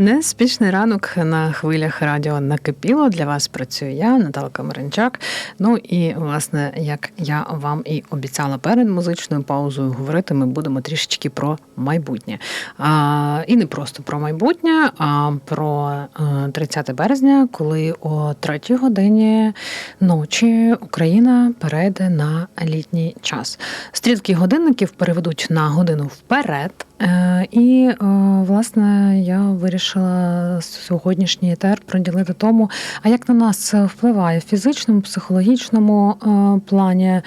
Неспішний ранок на хвилях радіо накипіло. Для вас працюю я, Наталка Маринчак. Ну і власне, як я вам і обіцяла перед музичною паузою говорити, ми будемо трішечки про майбутнє. А, І не просто про майбутнє, а про 30 березня, коли о 3 годині ночі Україна перейде на літній час. Стрілки годинників переведуть на годину вперед. Е, І е, власне я вирішила сьогоднішній етер приділити тому, а як на нас це впливає в фізичному, психологічному е, плані,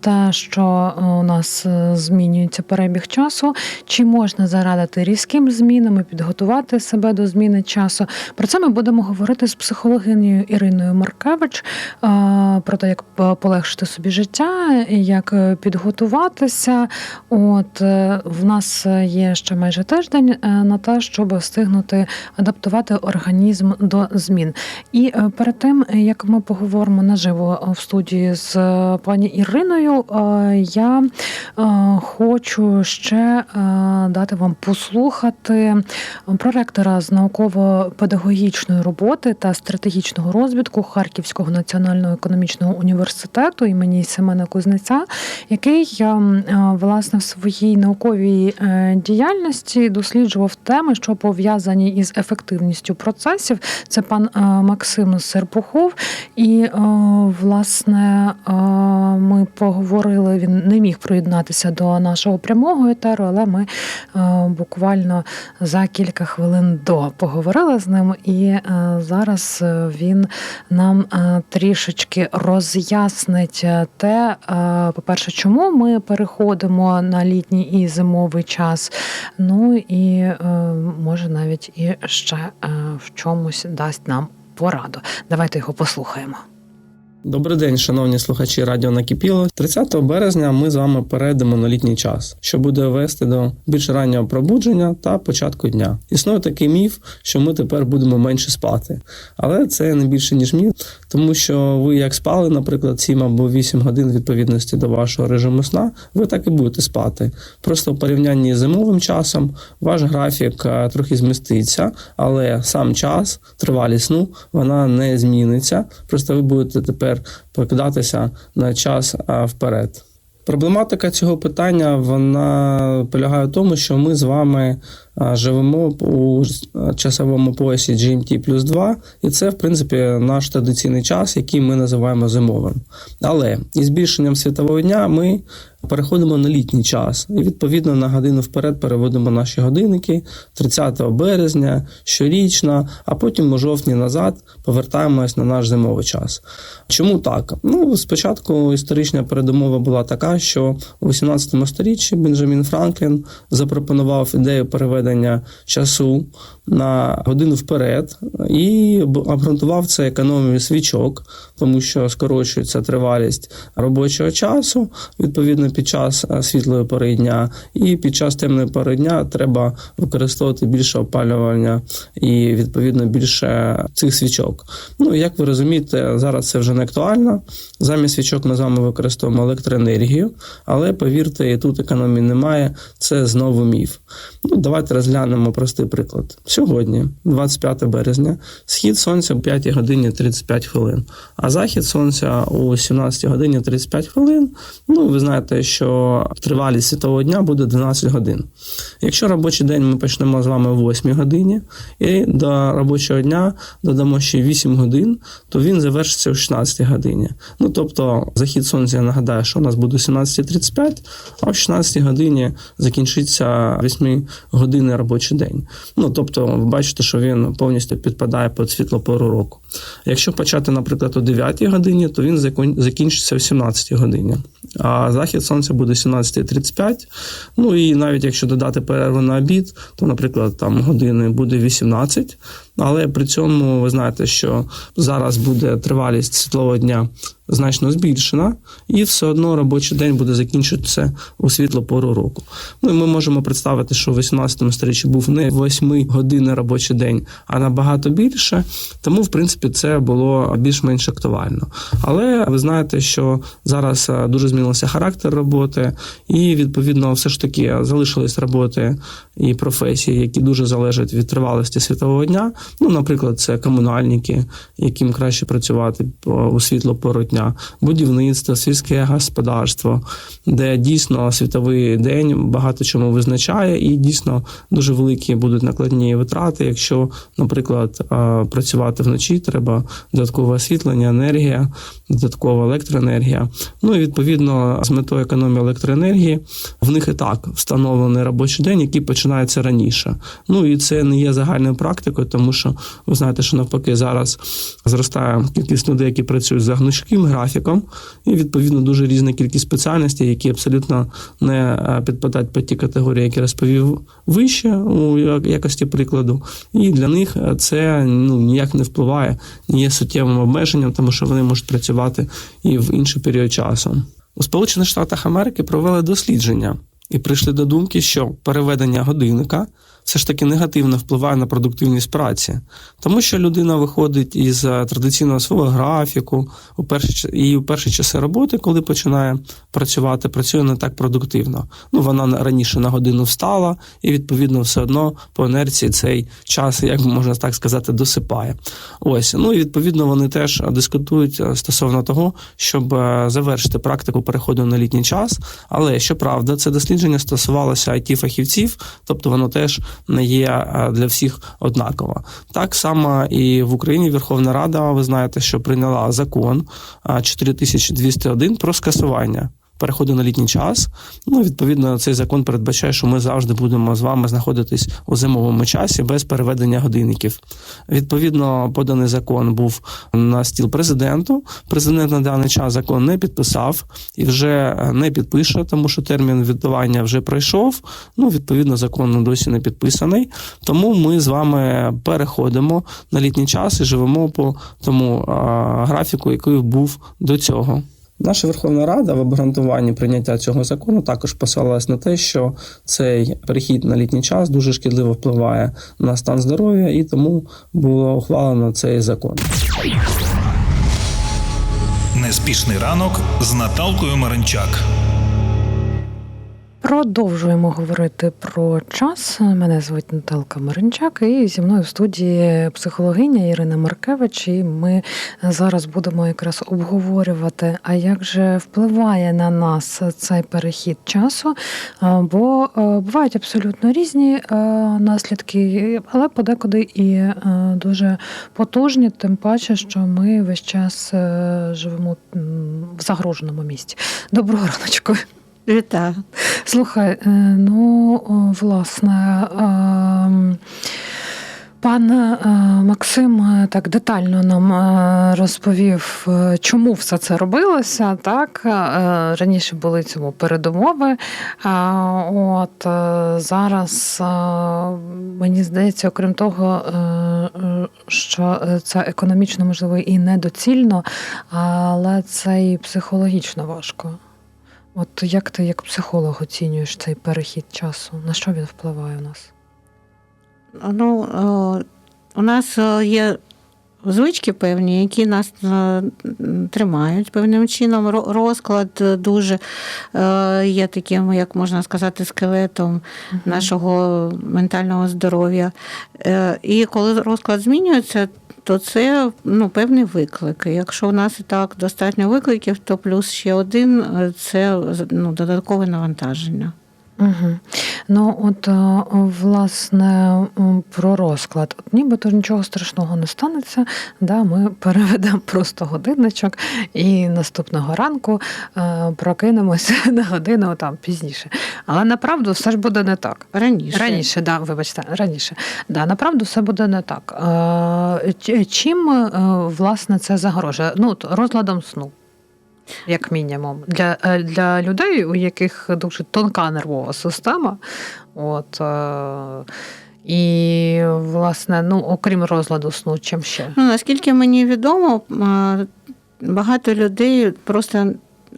те, що у нас змінюється перебіг часу, чи можна зарадити різким змінам і підготувати себе до зміни часу. Про це ми будемо говорити з психологинею Іриною Маркевич про те, як полегшити собі життя, як підготуватися. От в нас є ще майже тиждень е, на те, щоб встигнути адаптувати організм до змін. І е, перед тим як ми поговоримо наживо в студії з пані Іриною, е, я хочу ще дати вам послухати проректора з науково-педагогічної роботи та стратегічного розвитку Харківського національного економічного університету імені Семена Кузнеця, який власне в своїй науковій діяльності досліджував теми, що пов'язані із ефективністю процесів. Це пан е, Максим Серпухов. І, е, власне, е, ми поговорили. Він не міг приєднатися до нашого прямого етеру, але ми буквально за кілька хвилин до поговорили з ним, і зараз він нам трішечки роз'яснить те, по-перше, чому ми переходимо на літній і зимовий час. Ну і може навіть і ще е, в чомусь дасть нам пораду. Давайте його послухаємо. Добрий день, шановні слухачі Радіо Накипіло. 30 березня ми з вами перейдемо на літній час, що буде вести до більш раннього пробудження та початку дня. Існує такий міф, що ми тепер будемо менше спати, але це не більше ніж міф, тому що ви як спали, наприклад, 7 або 8 годин відповідності до вашого режиму сна, ви так і будете спати. Просто в порівнянні з зимовим часом ваш графік е, трохи зміститься, але сам час, тривалість сну, вона не зміниться. Просто ви будете тепер покидатися на час вперед. Проблематика цього питання вона полягає в тому, що ми з вами живемо у часовому поясі GMT плюс 2, і це, в принципі, наш традиційний час, який ми називаємо зимовим. Але із збільшенням світового дня ми переходимо на літній час і відповідно на годину вперед переводимо наші годинники 30 березня, щорічно, а потім у жовтні назад повертаємось на наш зимовий час. Чому так? Ну, спочатку історична передумова була така, що у 18 сторіччі Бенджамін Франклін запропонував ідею переведення часу на годину вперед і обґрунтував це економією свічок, тому що скорочується тривалість робочого часу. Відповідно, під час е, світлої пори дня, і під час темної пори дня треба використовувати більше опалювання і відповідно більше цих свічок. Ну як ви розумієте, зараз це вже не актуально. Замість свічок ми з вами використовуємо електроенергію, але повірте, і тут економії немає. Це знову міф. Ну, Давайте розглянемо простий приклад. Сьогодні, 25 березня, схід сонця о 5 годині 35 хвилин, а захід сонця о 17 годині 35 хвилин. Ну, ви знаєте, що тривалість світового дня буде 12 годин. Якщо робочий день ми почнемо з вами о 8 годині, і до робочого дня додамо ще 8 годин, то він завершиться о 16 годині. Ну, тобто, захід сонця, я нагадаю, що у нас буде 17.35, а о 16 годині закінчиться 8 години робочий день. Ну, тобто, ви бачите, що він повністю підпадає під світло пору року. Якщо почати, наприклад, о 9 годині, то він закінчиться о 17 годині. А захід сонця буде 17.35. Ну і навіть якщо додати перерву на обід, то, наприклад, там години буде 18, Але при цьому ви знаєте, що зараз буде тривалість світлового дня значно збільшена, і все одно робочий день буде закінчитися у світло пору року. Ну і ми можемо представити, що в 18 сторіччі був не 8 годинний робочий день, а набагато більше. Тому, в принципі, це було більш-менш актуально. Але ви знаєте, що зараз е, дуже змінився характер роботи, і відповідно, все ж таки залишились роботи і професії, які дуже залежать від тривалості світового дня. Ну, наприклад, це комунальники, яким краще працювати у світло пору будівництво, сільське господарство, де дійсно світовий день багато чому визначає, і дійсно дуже великі будуть накладні витрати. Якщо, наприклад, е, працювати вночі, треба додаткове освітлення, енергія, додаткова електроенергія. Ну і відповідно з метою економії електроенергії в них і так встановлений робочий день, який починається раніше. Ну і це не є загальною практикою, тому що ви знаєте, що навпаки зараз зростає кількість людей, які працюють за гнучким графіком, і відповідно дуже різна кількість спеціальностей, які абсолютно не е, підпадають під ті категорії, які розповів вище у якості прикладу. І для них е, це ну ніяк не впливає, не є суттєвим обмеженням, тому що вони можуть працювати і в інший період часу. У Сполучених Штатах Америки провели дослідження і прийшли до думки, що переведення годинника все ж таки негативно впливає на продуктивність праці, тому що людина виходить із е, традиційного свого графіку у перші і у перші часи роботи, коли починає працювати, працює не так продуктивно. Ну вона на- раніше на годину встала, і відповідно все одно по інерції цей час, як можна так сказати, досипає. Ось ну і відповідно вони теж дискутують е, стосовно того, щоб е, завершити практику переходу на літній час. Але щоправда, це дослідження стосувалося it фахівців, тобто воно теж є е, для всіх однакова. Так само і в Україні Верховна Рада, ви знаєте, що прийняла закон е, 4201 про скасування. Переходу на літній час. Ну, відповідно, цей закон передбачає, що ми завжди будемо з вами знаходитись у зимовому часі без переведення годинників. Відповідно, поданий закон був на стіл президенту. Президент на даний час закон не підписав і вже не підпише, тому що термін віддавання вже пройшов. Ну, відповідно, закон досі не підписаний. Тому ми з вами переходимо на літній час і живемо по тому графіку, який був до цього. Наша Верховна Рада в обґрунтуванні прийняття цього закону також посилалась на те, що цей перехід на літній час дуже шкідливо впливає на стан здоров'я, і тому було ухвалено цей закон. Неспішний ранок з Наталкою Маринчак. Продовжуємо говорити про час. Мене звуть Наталка Маринчак, і зі мною в студії психологиня Ірина Маркевич. І ми зараз будемо якраз обговорювати, а як же впливає на нас цей перехід часу. Бо бувають абсолютно різні наслідки, але подекуди і дуже потужні, тим паче, що ми весь час е, живемо в загроженому місці. Доброго раночку. Вітаю. Слухай, е, ну власне. ем, Пан е, Максим е, так детально нам е, розповів, е, чому все це робилося. Так Е, раніше були цьому передумови. От е, зараз е, мені здається, окрім того, е, е, що це економічно можливо і недоцільно, але це і психологічно важко. От як ти як психолог оцінюєш цей перехід часу? На що він впливає у нас? Ну, е, у нас е, є звички певні, які нас е, тримають певним чином. Розклад е, дуже е, є таким, як можна сказати, скелетом нашого ментального здоров'я. І коли розклад змінюється, то це ну, певний виклик. Якщо у нас і так достатньо викликів, то плюс ще один це ну, додаткове навантаження. Угу. Ну, от, е, власне, про розклад. От нібито нічого страшного не станеться. Да, ми переведемо просто годинничок і наступного ранку е, прокинемося на годину там пізніше. Але направду все ж буде не так. Раніше. Раніше, да, вибачте, раніше. Да, направду все буде не так. Е, Чим власне це загрожує? Ну, от розладом сну. Як мінімум, для, е, для людей, у яких дуже тонка нервова система, от, е, І, власне, ну, окрім розладу сну, чим ще? Ну, наскільки мені відомо, багато людей просто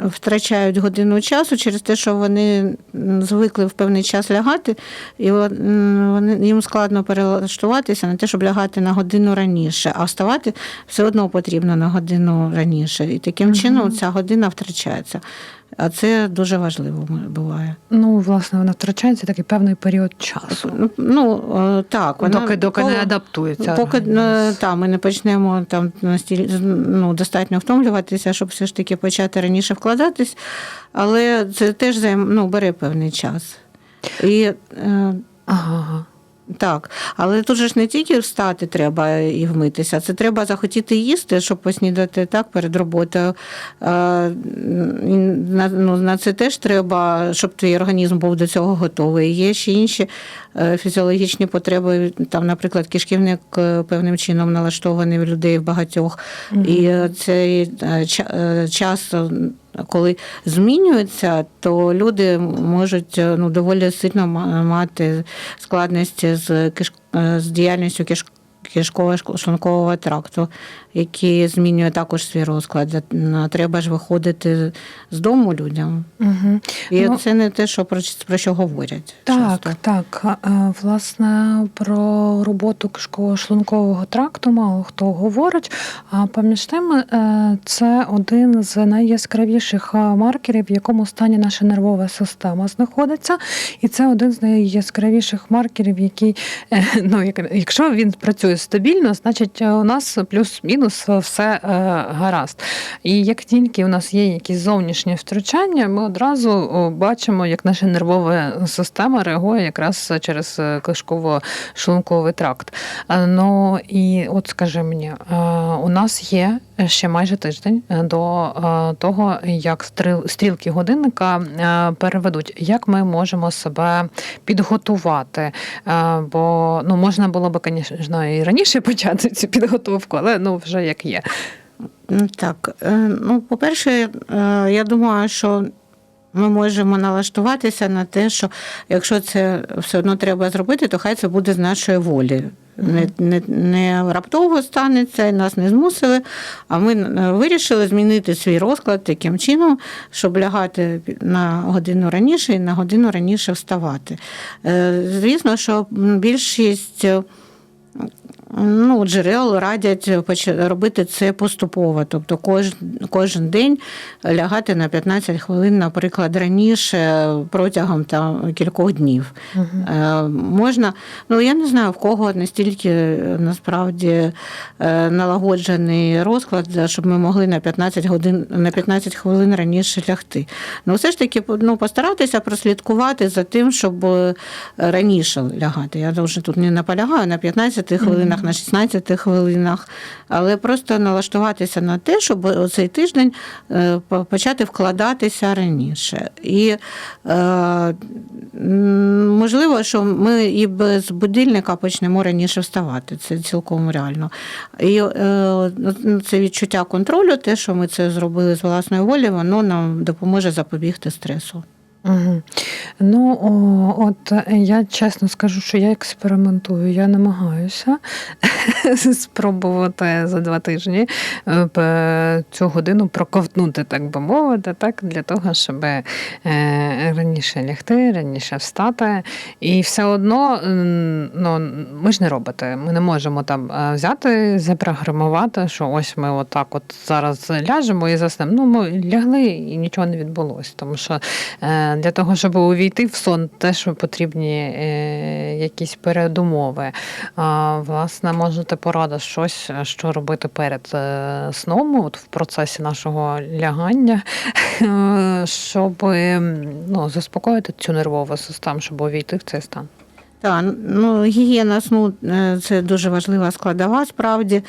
втрачають годину часу через те, що вони звикли в певний час лягати, і вони, їм складно перелаштуватися на те, щоб лягати на годину раніше, а вставати все одно потрібно на годину раніше. І таким чином ця година втрачається. А це дуже важливо буває. Ну, власне, вона втрачається такий певний період часу. Ну, Ну, е, так, вона доки доки не адаптується. Поки е, та, ми не почнемо там настіль, ну, достатньо втомлюватися, щоб все ж таки почати раніше вкладатись, але це теж займ, ну, бере певний час. І е, Ага. Так, але тут же ж не тільки встати треба і вмитися, це треба захотіти їсти, щоб поснідати так перед роботою. На, ну, на це теж треба, щоб твій організм був до цього готовий. Є ще інші е, фізіологічні потреби. Там, наприклад, кишківник е, певним чином налаштований в людей в багатьох. І е, цей ча- час. Коли змінюється, то люди можуть е, ну, доволі сильно ма- мати складності з, киш... е, з діяльністю киш... кишково-шлункового тракту, який змінює також свій розклад. Треба ж виходити з дому людям. Угу. І Ну, це не те, що про, про що говорять. Так, часто. так. Е, Власне, про роботу кишково-шлункового тракту мало хто говорить. А поміж тим, е, це один з найяскравіших е, маркерів, в якому стані наша нервова система знаходиться. І це один з найяскравіших маркерів, який, ну, якщо він працює стабільно, значить у нас плюс-мінус все е, гаразд. І як тільки у нас є якісь зовнішні втручання, ми одразу бачимо, як наша нервова система реагує якраз через е, кишково-шлунковий тракт. Е, Ну і от скажи мені, е, у нас є ще майже тиждень е, до е, того, як стріл- стрілки годинника е, переведуть. Як ми можемо себе підготувати? Бо ну можна було би, звісно, і раніше почати цю підготовку, але ну вже як є. Так, ну, по-перше, я думаю, що ми можемо налаштуватися на те, що якщо це все одно треба зробити, то хай це буде з нашої волі. Не, не, не раптово станеться, нас не змусили, а ми е, вирішили змінити свій розклад таким чином, щоб лягати на годину раніше і на годину раніше вставати. Е, Звісно, що більшість Ну, джерел радять робити це поступово, тобто кожен, кожен день лягати на 15 хвилин, наприклад, раніше протягом там, кількох днів. Е, можна, ну я не знаю, в кого настільки е, насправді е, налагоджений розклад, щоб ми могли на 15 годин на 15 хвилин раніше лягти. Ну, все ж таки, ну, постаратися прослідкувати за тим, щоб е, раніше лягати. Я вже тут не наполягаю на 15 хвилинах, на 16 хвилинах, але просто налаштуватися на те, щоб цей тиждень е, почати вкладатися раніше. І е, можливо, що ми і без будильника почнемо раніше вставати. Це цілком реально. І е, це відчуття контролю, те, що ми це зробили з власної волі, воно нам допоможе запобігти стресу. Угу. Ну, о, от е, я чесно скажу, що я експериментую, я намагаюся спробувати за два тижні е, цю годину проковтнути, так би мовити, так, для того, щоб е, раніше лягти, раніше встати. І все одно ну, ми ж не роботи. Ми не можемо там взяти, запрограмувати, що ось ми отак от зараз ляжемо і заснемо. Ну, ми лягли і нічого не відбулося. Тому що для того, щоб увійти в сон, теж потрібні е, якісь передумови. Власне, можете порадити щось, що робити перед е, сном, от в процесі нашого лягання, щоб ем, ну, заспокоїти цю нервову систему, щоб увійти в цей стан. Так, ну гігієна сну е, це дуже важлива складова справді.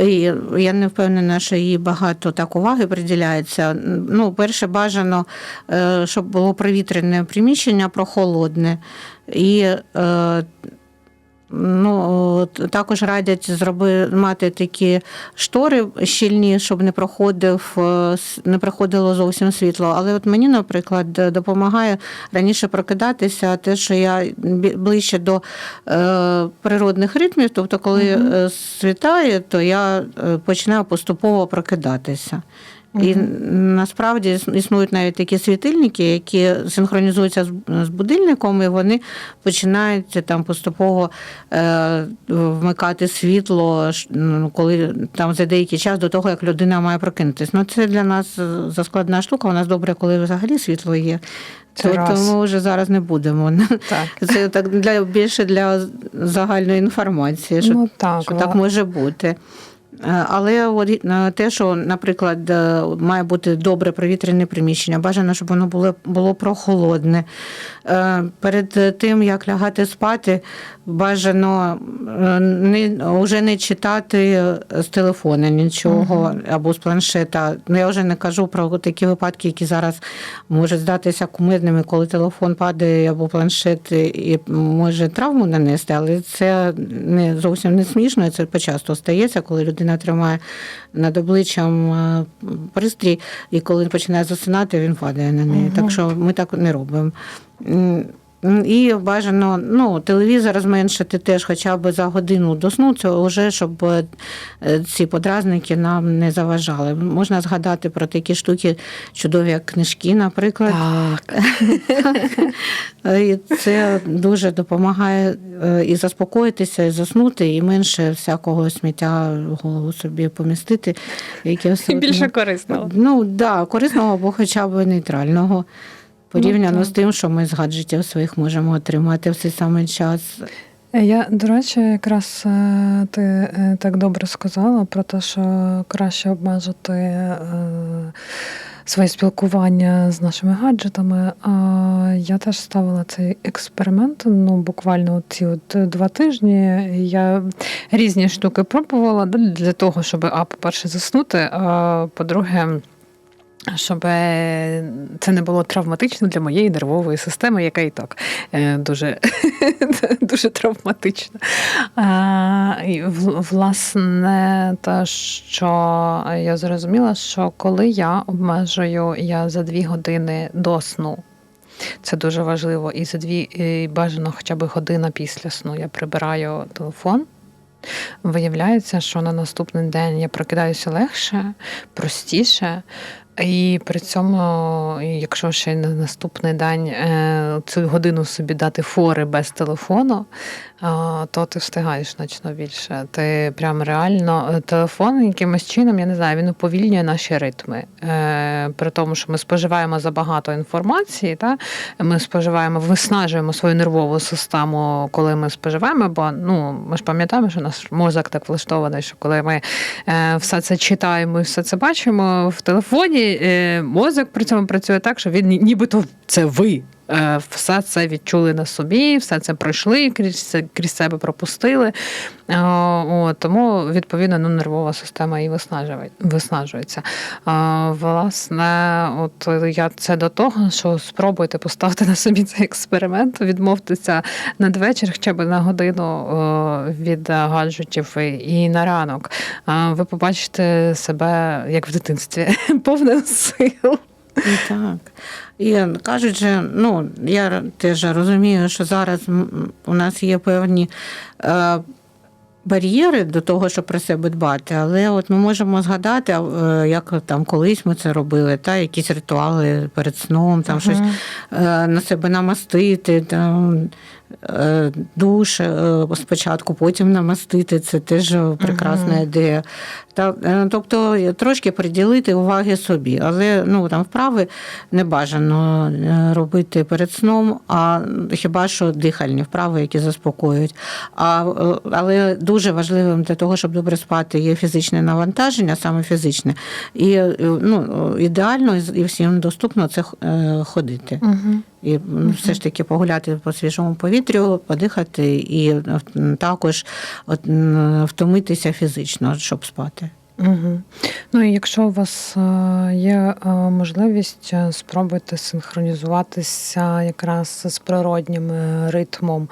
І я не впевнена, що їй багато так уваги приділяється. Ну, перше, бажано, е, щоб було провітрене приміщення, прохолодне. І е, Ну, також радять зроби, мати такі штори щільні, щоб не проходив, е, не проходило зовсім світло. Але от мені, наприклад, допомагає раніше прокидатися, те, що я ближче до е, природних ритмів, тобто, коли е, світає, то я е, починаю поступово прокидатися. І насправді існують навіть такі світильники, які синхронізуються з, будильником, і вони починають там поступово е, вмикати світло, ну, коли там за деякий час до того, як людина має прокинутися. Ну це для нас е, заскладна штука. У нас добре, коли взагалі світло є. Це То, раз. то ми вже зараз не будемо. Так. Це так для більше для загальної інформації, що Ну, так, що так може бути. Е, Але е, те, що, наприклад, е, має бути добре провітряне приміщення, бажано, щоб воно було, було прохолодне. Е, Перед тим, як лягати спати, бажано е, не, вже не читати з телефона нічого або з планшета. Ну, я вже не кажу про такі випадки, які зараз можуть здатися кумирними, коли телефон падає або планшет і може травму нанести, але це не зовсім не смішно, це почасто стається, коли людина тримає над обличчям е, пристрій, і коли починає засинати, він падає на неї. Так що ми так не робимо. І бажано ну, телевізор зменшити теж хоча б за годину до сну, це вже щоб е, ці подразники нам не заважали. Можна згадати про такі штуки чудові, як книжки, наприклад. Так. І це дуже допомагає е, і заспокоїтися, і заснути, і менше всякого сміття в голову собі помістити. Яке абсолютно- більше корисного. Ну да, корисного або хоча б нейтрального. Порівняно Ну, з тим, що ми з гаджетів своїх можемо отримати в цей самий час. Я, до речі, якраз е, ти е, так добре сказала про те, що краще обмежити е, своє спілкування з нашими гаджетами. А я теж ставила цей експеримент. Ну, буквально ці от два тижні. Я різні штуки пробувала для того, щоб, а, по-перше, заснути, а по-друге, щоб це не було травматично для моєї нервової системи, яка і так е, дуже, дуже травматична. Власне, те, що я зрозуміла, що коли я обмежую я за дві години до сну. Це дуже важливо. І за дві і бажано хоча б година після сну я прибираю телефон. Виявляється, що на наступний день я прокидаюся легше, простіше. І при цьому, якщо ще на наступний день е, цю годину собі дати фори без телефону, е, то ти встигаєш значно більше. Ти прям реально е, телефон якимось чином, я не знаю, він уповільнює наші ритми. При тому, що ми споживаємо забагато інформації, та? ми споживаємо, виснажуємо свою нервову систему, коли ми споживаємо, бо ну, ми ж пам'ятаємо, що наш мозок так влаштований, що коли ми все це читаємо і все це бачимо в телефоні, е, мозок при цьому працює так, що він нібито це ви. Е, Все це відчули на собі, все це пройшли, крізь, крізь себе пропустили. Е, О, тому, відповідно, ну, нервова система і виснажує- виснажується. Е, Власне, от я це до того, що спробуйте поставити на собі цей експеримент, відмовтеся надвечір, хоча б на годину від гаджетів і на ранок. Ви побачите себе як в дитинстві, повним сил. І так. І кажуть, же, ну, я теж розумію, що зараз у нас є певні е, бар'єри до того, щоб про себе дбати, але от ми можемо згадати, е, як там колись ми це робили, та якісь ритуали перед сном, там щось е, на себе намастити, там, душ е, спочатку, потім намастити. Це теж прекрасна ідея. Та, е, тобто трошки приділити уваги собі, але ну, там вправи не бажано е, робити перед сном, а хіба що дихальні вправи, які заспокоюють. А, е, але дуже важливим для того, щоб добре спати, є фізичне навантаження, саме фізичне. І е, ну, ідеально і- всім доступно це е, ходити. І все ж таки погуляти по свіжому повітрю, подихати і також от, втомитися фізично, щоб спати. Угу. Ну і якщо у вас е, є е, можливість, е, спробуйте синхронізуватися якраз з природнім ритмом.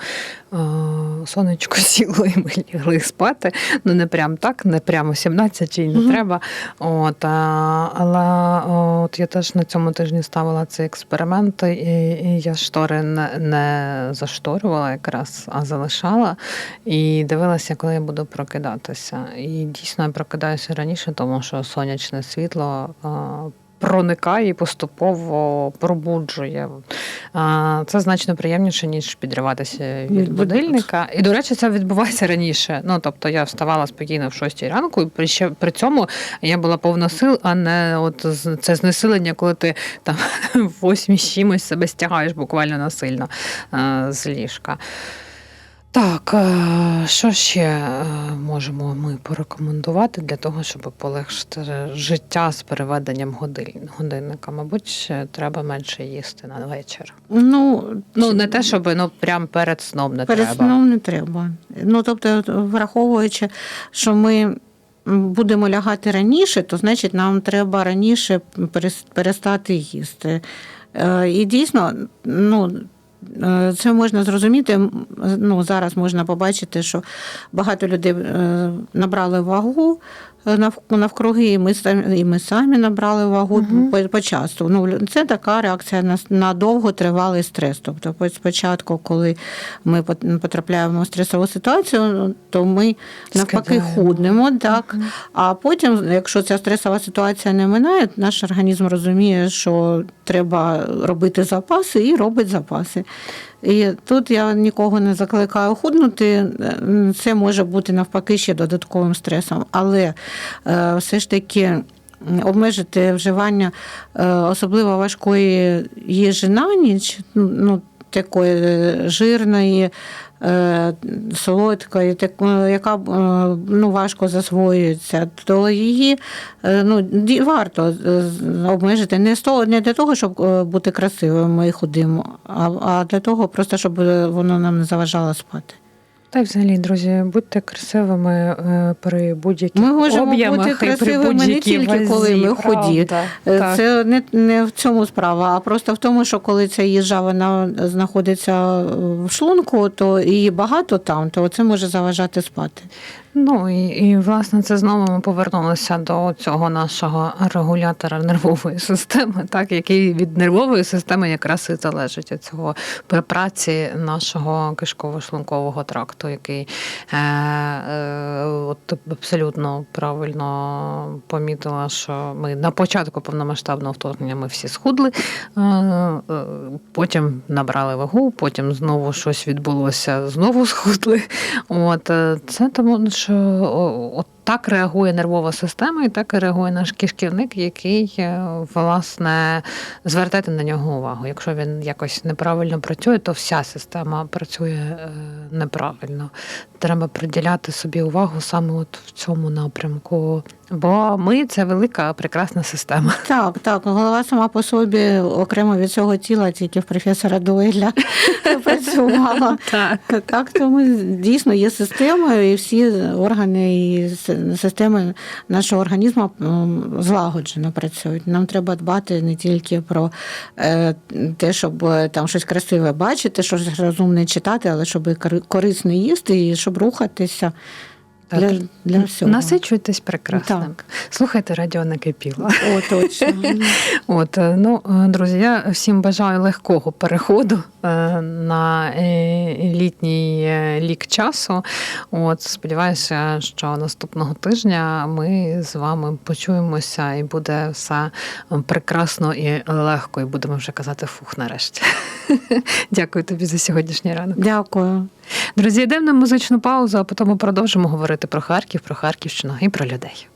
Сонечко сіло і ми лягли спати. Ну не прям так, не прямо 17 і не Мгм. треба. От, але от я теж на цьому тижні ставила цей експеримент, і, і я штори не, не зашторювала якраз, а залишала. І дивилася, коли я буду прокидатися. І дійсно я прокидаюся раніше, тому що сонячне світло. Проникає і поступово пробуджує. Це значно приємніше, ніж підриватися від будильника. І, до речі, це відбувається раніше. Ну, тобто я вставала спокійно в 6 ранку, і при, ще, при цьому я була повна сил, а не от це знесилення, коли ти там в 8 з чимось себе стягаєш буквально насильно з ліжка. Так, е, що ще е, можемо ми порекомендувати для того, щоб полегшити життя з переведенням годинника? Мабуть, треба менше їсти на вечір. Ну, Ну, не те, щоб ну прям перед сном не Перед треба. сном не треба. Ну, тобто, враховуючи, що ми будемо лягати раніше, то значить нам треба раніше перестати їсти. Е, І дійсно, ну. Е, Це можна зрозуміти. Ну, зараз можна побачити, що багато людей е, набрали вагу навкруги, і ми самі, і ми самі набрали вагу Мгм. по, по часу. Ну, це така реакція на, на довготривалий стрес. Тобто, по- спочатку, коли ми потрапляємо в стресову ситуацію, то ми навпаки Скидаємо. худнемо, так. А потім, якщо ця стресова ситуація не минає, наш організм розуміє, що треба робити запаси і робить запаси. І тут я нікого не закликаю худнути. Це може бути навпаки ще додатковим стресом. Але е, все ж таки. Обмежити вживання е, особливо важкої їжі на ніч, ну, ну, такої е, жирної, е, солодкої, так, е, яка е, ну, важко засвоюється, то її ну, варто обмежити не, не для того, щоб бути красивим і худим, а, для того, просто щоб воно нам не заважало спати. Та й взагалі, друзі, будьте красивими е, при будь-яких Ми можемо об'ємах бути красивими не тільки коли вазі, ми худі. правда. Е, Так. Це не, не в цьому справа, а просто в тому, що коли ця їжа вона знаходиться в шлунку, то і багато там, то це може заважати спати. Ну і, і власне це знову ми повернулися до цього нашого регулятора нервової системи, так який від нервової системи якраз і залежить від цього праці нашого кишково-шлункового тракту, який е, е, от абсолютно правильно помітила, що ми на початку повномасштабного вторгнення ми всі схудли, е, е, потім набрали вагу, потім знову щось відбулося, знову схудли. От е, це тому, що от так реагує нервова система, і так реагує наш кишківник, який е, власне звертайте на нього увагу. Якщо він якось неправильно працює, то вся система працює е, неправильно. Треба приділяти собі увагу саме от в цьому напрямку. Бо ми це велика прекрасна система. Так, так, голова сама по собі окремо від цього тіла, тільки в професора Дуеля працювала. Так. Так, тому дійсно є система, і всі органи і системи нашого організму злагоджено працюють. Нам треба дбати не тільки про е, те, щоб е, там щось красиве бачити, щось розумне читати, але щоб і корисно їсти і щоб рухатися Так. для, для всього. Насичуйтесь прекрасним. Так. Слухайте радіо накипіло. О, точно. От е, ну, е, друзі, я всім бажаю легкого переходу е, на літній лік часу. От сподіваюся, що наступного тижня ми з вами почуємося, і буде все прекрасно і легко. І будемо вже казати фух нарешті. Дякую тобі за сьогоднішній ранок. Дякую. Друзі, йдемо на музичну паузу, а потім продовжимо говорити про Харків, про Харківщину і про людей.